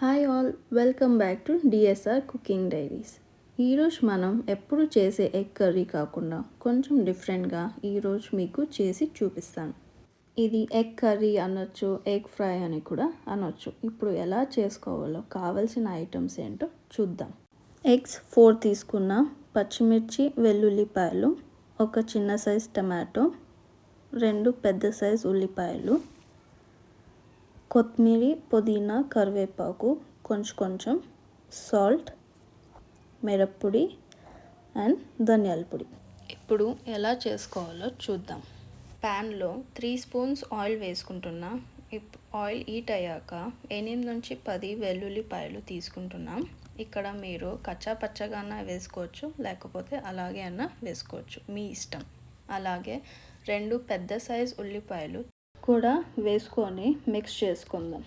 Hi all welcome back to DSR cooking diaries. ఈరోజు మనం ఎప్పుడు చేసే ఎగ్ కర్రీ కాకుండా కొంచెం డిఫరెంట్గా ఈరోజు మీకు చేసి చూపిస్తాను. ఇది ఎగ్ కర్రీ అనొచ్చు ఎగ్ ఫ్రై అని కూడా అనొచ్చు. ఇప్పుడు ఎలా చేసుకోవాలో కావాల్సిన ఐటమ్స్ ఏంటో చూద్దాం. ఎగ్స్ ఫోర్ తీసుకున్న పచ్చిమిర్చి వెల్లుల్లిపాయలు ఒక చిన్న సైజ్ టమాటో రెండు పెద్ద సైజ్ ఉల్లిపాయలు కొత్తిమీర పుదీనా కరివేపాకు కొంచెం కొంచెం సాల్ట్ మిరప్పొడి అండ్ ధనియాల పొడి. ఇప్పుడు ఎలా చేసుకోవాలో చూద్దాం. ప్యాన్లో త్రీ స్పూన్స్ ఆయిల్ వేసుకుంటున్నా. ఇప్ ఆయిల్ హీట్ అయ్యాక ఎనిమిది నుంచి పది వెల్లుల్లిపాయలు తీసుకుంటున్నాం. ఇక్కడ మీరు కచ్చా పచ్చగా వేసుకోవచ్చు లేకపోతే అలాగే అన్నా వేసుకోవచ్చు. మీ ఇష్టం. అలాగే రెండు పెద్ద సైజ్ ఉల్లిపాయలు కూడా వేసుకొని మిక్స్ చేసుకుందాం.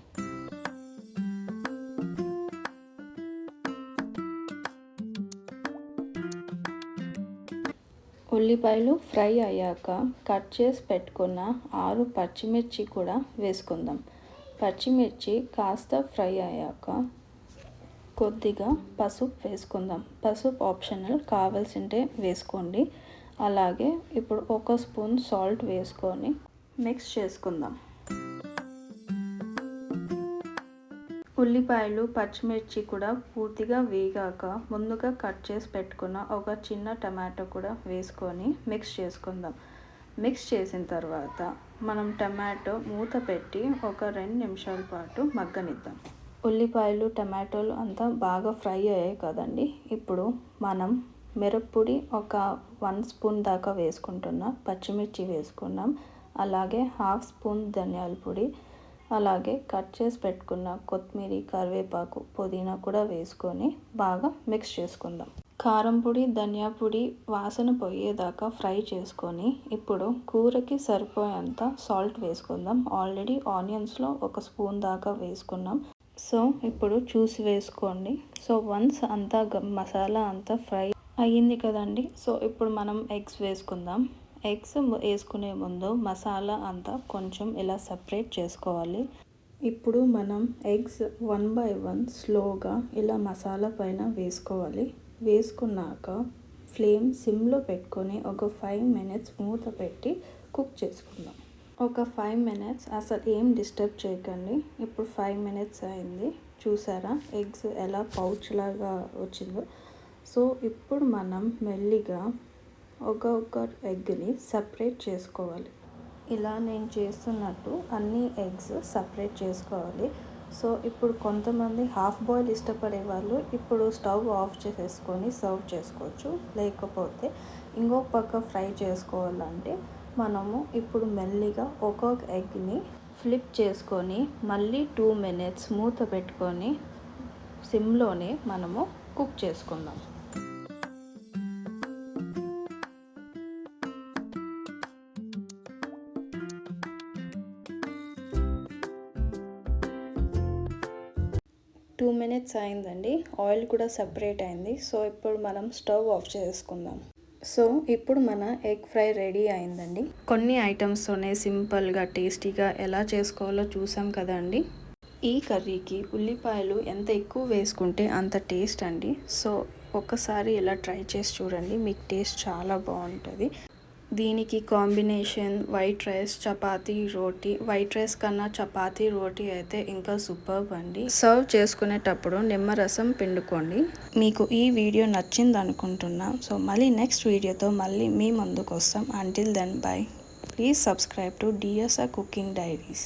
ఉల్లిపాయలు ఫ్రై అయ్యాక కట్ చేసి పెట్టుకున్న ఆరు పచ్చిమిర్చి కూడా వేసుకుందాం. పచ్చిమిర్చి కాస్త ఫ్రై అయ్యాక కొద్దిగా పసుపు వేసుకుందాం. పసుపు ఆప్షనల్ కావాల్సింటే వేసుకోండి. అలాగే ఇప్పుడు ఒక స్పూన్ సాల్ట్ వేసుకొని మిక్స్ చేసుకుందాం. ఉల్లిపాయలు పచ్చిమిర్చి కూడా పూర్తిగా వేగాక ముందుగా కట్ చేసి పెట్టుకున్న ఒక చిన్న టమాటో కూడా వేసుకొని మిక్స్ చేసుకుందాం. మిక్స్ చేసిన తర్వాత మనం టమాటో మూత పెట్టి ఒక రెండు నిమిషాల పాటు మగ్గనిద్దాం. ఉల్లిపాయలు టమాటోలు అంతా బాగా ఫ్రై అయ్యాయి కదండి. ఇప్పుడు మనం మిరప్పొడి ఒక వన్ స్పూన్ దాకా వేసుకుంటున్నాం పచ్చిమిర్చి వేసుకున్నాం అలాగే హాఫ్ స్పూన్ ధనియాల పొడి అలాగే కట్ చేసి పెట్టుకున్న కొత్తిమీర కరివేపాకు పుదీనా కూడా వేసుకొని బాగా మిక్స్ చేసుకుందాం. కారం పొడి ధనియా పొడి వాసన పోయేదాకా ఫ్రై చేసుకొని ఇప్పుడు కూరకి సరిపోయేంత సాల్ట్ వేసుకుందాం. ఆల్రెడీ ఆనియన్స్లో ఒక స్పూన్ దాకా వేసుకున్నాం. సో ఇప్పుడు చూసి వేసుకోండి. సో వన్స్ అంతా మసాలా అంతా ఫ్రై అయ్యింది కదండి. సో ఇప్పుడు మనం ఎగ్స్ వేసుకుందాం. ఎగ్స్ వేసుకునే ముందు మసాలా అంతా కొంచెం ఇలా సపరేట్ చేసుకోవాలి. ఇప్పుడు మనం ఎగ్స్ వన్ బై వన్ స్లోగా ఇలా మసాలా పైన వేసుకోవాలి. వేసుకున్నాక ఫ్లేమ్ సిమ్లో పెట్టుకొని ఒక ఫైవ్ మినిట్స్ మూత పెట్టి కుక్ చేసుకుందాం. ఒక ఫైవ్ మినిట్స్ అసలు ఏం డిస్టర్బ్ చేయకండి. ఇప్పుడు ఫైవ్ మినిట్స్ అయింది. చూసారా? ఎగ్స్ ఎలా పౌచ్ లాగా వచ్చిందో. సో ఇప్పుడు మనం మెల్లిగా ఒక్కొక్క ఒక ఎగ్ని సపరేట్ చేసుకోవాలి. ఇలా నేను చేస్తున్నట్టు అన్ని ఎగ్స్ సపరేట్ చేసుకోవాలి. సో ఇప్పుడు కొంతమంది హాఫ్ బాయిల్ ఇష్టపడే వాళ్ళు ఇప్పుడు స్టవ్ ఆఫ్ చేసేసుకొని సర్వ్ చేసుకోవచ్చు. లేకపోతే ఇంకొక పక్క ఫ్రై చేసుకోవాలంటే మనము ఇప్పుడు మెల్లిగా ఒక్కొక్క ఎగ్ని ఫ్లిప్ చేసుకొని మళ్ళీ టూ మినిట్స్ మూత పెట్టుకొని సిమ్లోనే మనము కుక్ చేసుకుందాం. మినిట్స్ అయిందండి. ఆయిల్ కూడా సపరేట్ అయింది. సో ఇప్పుడు మనం స్టవ్ ఆఫ్ చేసుకుందాం. సో ఇప్పుడు మన ఎగ్ ఫ్రై రెడీ అయిందండి. కొన్ని ఐటమ్స్తోనే సింపుల్గా టేస్టీగా ఎలా చేసుకోవాలో చూసాం కదండి. ఈ కర్రీకి ఉల్లిపాయలు ఎంత ఎక్కువ వేసుకుంటే అంత టేస్ట్ అండి. సో ఒక్కసారి ఇలా ట్రై చేసి చూడండి. మీకు టేస్ట్ చాలా బాగుంటుంది. దీనికి కాంబినేషన్ వైట్ రైస్ చపాతీ రోటీ. వైట్ రైస్ కన్నా చపాతీ రోటీ అయితే ఇంకా సూపర్ అండి. సర్వ్ చేసుకునేటప్పుడు నిమ్మరసం పిండుకోండి. మీకు ఈ వీడియో నచ్చింది అనుకుంటున్నా సో మళ్ళీ నెక్స్ట్ వీడియోతో మళ్ళీ మీ ముందుకు వస్తాం until then bye please subscribe to DSR cooking diaries